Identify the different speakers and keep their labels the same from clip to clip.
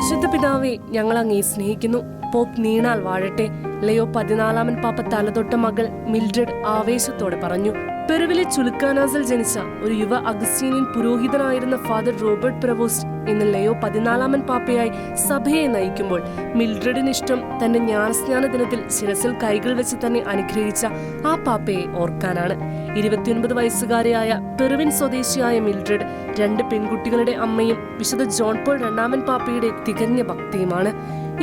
Speaker 1: പരിശുദ്ധ പിതാവെ ഞങ്ങൾ അങ്ങേ സ്നേഹിക്കുന്നു. പോപ്പ് നീണാൽ വാഴട്ടെ. ലയോ പതിനാലാമൻ പാപ്പ തലതൊട്ട മകൾ മിൽഡ്രഡ് ആവേശത്തോടെ പറഞ്ഞു പെറുവിലെ ചുലുക്കാനാസിൽ ജനിച്ച ഒരു യുവ അഗസ്റ്റീനിയൻ പുരോഹിതനായിരുന്ന ഫാദർ റോബർട്ട് പ്രവോസ്റ്റ് ഇന്ന് ലയോ പതിനാലാമൻ പാപ്പയായി സഭയെ നയിക്കുമ്പോൾ മിൽഡ്രഡിന് ഇഷ്ടം തന്റെ ജ്ഞാനസ്നാന ദിനത്തിൽ ശിരസിൽ കൈകൾ വെച്ച് തന്നെ അനുഗ്രഹിച്ച ആ പാപ്പയെ ഓർക്കാനാണ്. ഇരുപത്തിയൊൻപത് വയസ്സുകാരിയായ പെറുവിൻ സ്വദേശിയായ മിൽഡ്രഡ് രണ്ട് പെൺകുട്ടികളുടെ അമ്മയും വിശുദ്ധ ജോൺ പോൾ രണ്ടാമൻ പാപ്പയുടെ തികഞ്ഞ ഭക്തിയുമാണ്.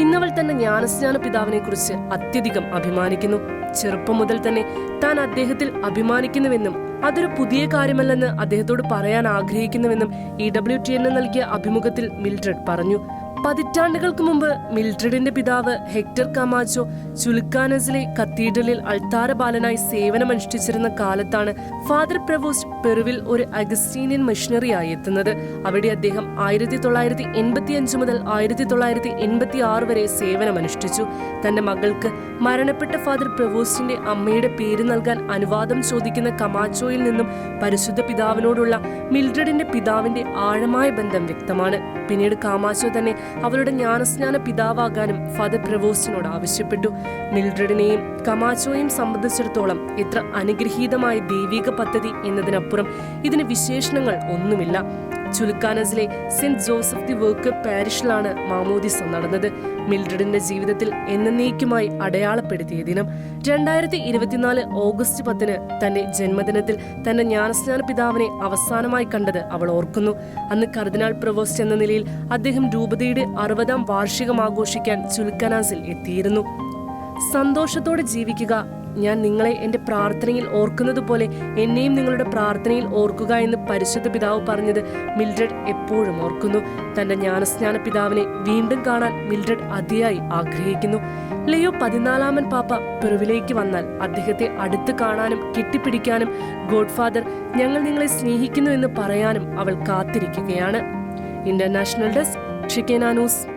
Speaker 1: ഇന്നവൾ തന്നെ ജ്ഞാനസ്നാന പിതാവിനെ കുറിച്ച് അത്യധികം അഭിമാനിക്കുന്നു. ചെറുപ്പം മുതൽ തന്നെ താൻ അദ്ദേഹത്തിൽ അഭിമാനിക്കുന്നുവെന്നും അതൊരു പുതിയ കാര്യമല്ലെന്ന് അദ്ദേഹത്തോട് പറയാൻ ആഗ്രഹിക്കുന്നുവെന്നും ഇ ഡബ്ല്യു ടി എന് നൽകിയ അഭിമുഖത്തിൽ മിൽഡ്രഡ് പറഞ്ഞു. പതിറ്റാണ്ടുകൾക്ക് മുമ്പ് മിൽട്രഡിന്റെ പിതാവ് ഹെക്ടർ കമാച്ചോ ചുലുക്കാനസിലെ കത്തീഡ്രലിൽ അൾത്താര ബാലനായി സേവനമനുഷ്ഠിച്ചിരുന്ന കാലത്താണ് ഫാദർ പ്രവോസ്റ്റ് പെറുവിൽ ഒരു അഗസ്റ്റീനിയൻ മിഷണറിയായി എത്തുന്നത്. അവിടെ അദ്ദേഹം ആയിരത്തി തൊള്ളായിരത്തി എൺപത്തി അഞ്ച് മുതൽ ആയിരത്തി തൊള്ളായിരത്തി എൺപത്തി ആറ് വരെ സേവനമനുഷ്ഠിച്ചു. തന്റെ മകൾക്ക് മരണപ്പെട്ട ഫാദർ പ്രവോസ്റ്റിന്റെ അമ്മയുടെ പേര് നൽകാൻ അനുവാദം ചോദിക്കുന്ന കമാച്ചോയിൽ നിന്നും പരിശുദ്ധ പിതാവിനോടുള്ള മിൽഡ്രഡിന്റെ പിതാവിന്റെ ആഴമായ ബന്ധം വ്യക്തമാണ്. പിന്നീട് കാമാച്ചോ തന്നെ അവളുടെ ജ്ഞാനസ്നാന പിതാവാകാനും ഫാദർ പ്രവോസിനോട് ആവശ്യപ്പെട്ടു. മിൽഡ്രഡിനെയും കമാച്ചോയും സംബന്ധിച്ചിടത്തോളം ഇത്ര അനുഗ്രഹീതമായ ദൈവിക പദ്ധതി എന്നതിനപ്പുറം ഇതിന് വിശേഷണങ്ങൾ ഒന്നുമില്ല. ചുലുക്കാനസിലെ സെന്റ് ജോസഫ് ദി വർക്ക് പാരിഷിലാണ് മാമോദിസ നടന്നത്. മിൽഡ്രഡിന്റെ ജീവിതത്തിൽ എന്നേക്കുമായി അടയാളപ്പെടുത്തിയ ദിനം രണ്ടായിരത്തി ഇരുപത്തിനാല് ഓഗസ്റ്റ് പത്തിന് തന്റെ ജന്മദിനത്തിൽ തന്റെ ജ്ഞാനസ്നാന പിതാവിനെ അവസാനമായി കണ്ടത് അവൾ ഓർക്കുന്നു. അന്ന് കർദിനാൾ പ്രവോസ്റ്റ് എന്ന നിലയിൽ അദ്ദേഹം രൂപതയുടെ അറുപതാം വാർഷികം ആഘോഷിക്കാൻ ചുലുക്കാനാസിൽ എത്തിയിരുന്നു. സന്തോഷത്തോടെ ജീവിക്കുക ഞാൻ നിങ്ങളെ എന്റെ പ്രാർത്ഥനയിൽ ഓർക്കുന്നത് പോലെ എന്നെയും നിങ്ങളുടെ പ്രാർത്ഥനയിൽ ഓർക്കുക എന്ന് പരിശുദ്ധ പിതാവ് പറഞ്ഞത് മിൽഡ്രഡ് എപ്പോഴും ഓർക്കുന്നു. തന്റെ ജ്ഞാനസ്നാന പിതാവിനെ വീണ്ടും കാണാൻ മിൽഡ്രഡ് അതിയായി ആഗ്രഹിക്കുന്നു. ലിയോ പതിനാലാമൻ പാപ്പ പെറുവിലേക്ക് വന്നാൽ അദ്ദേഹത്തെ അടുത്ത് കാണാനും കെട്ടിപ്പിടിക്കാനും ഗോഡ്ഫാദർ ഞങ്ങൾ നിങ്ങളെ സ്നേഹിക്കുന്നു എന്ന് പറയാനും അവൾ കാത്തിരിക്കുകയാണ്. International desk ഷിക്കേനാനൂസ്